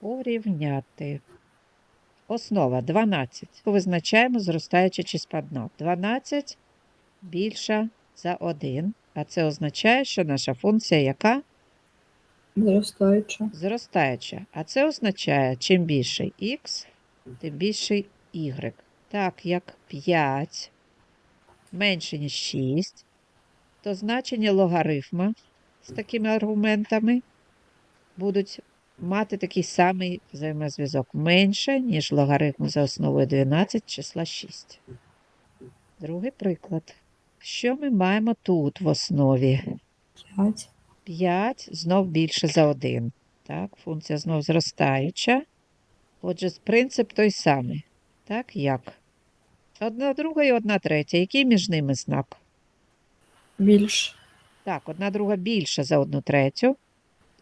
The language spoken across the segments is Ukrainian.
Порівняти. Основа 12. Визначаємо зростаюче чи спадно. 12 більша за 1. А це означає, що наша функція яка? Зростаюча. Зростаюча. А це означає, чим більший х, тим більший y. Так, як 5 менше, ніж 6, то значення логарифма з такими аргументами будуть мати такий самий взаємозв'язок менше, ніж логарифм за основою 12 числа 6. Другий приклад. Що ми маємо тут в основі? 5. 5 знов більше за 1. Так, функція знов зростаюча. Отже, принцип той самий. Так, як? Одна друга і одна третя. Який між ними знак? Більш. Так, одна друга більша за одну третю.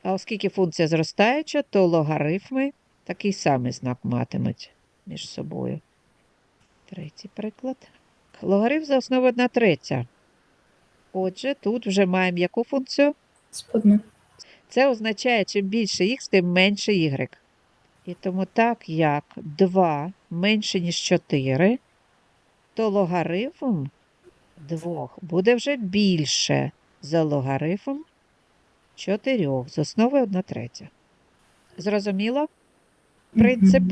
А оскільки функція зростаюча, то логарифми такий самий знак матимуть між собою. Третій приклад. Логарифм за основою 1 третя. Отже, тут вже маємо яку функцію? Спадну. Це означає, чим більше х, тим менше y. І тому так як 2 менше, ніж 4, то логарифм 2 буде вже більше за логарифм 4 з основи одна третя. Зрозуміло? Принцип?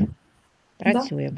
Працюємо.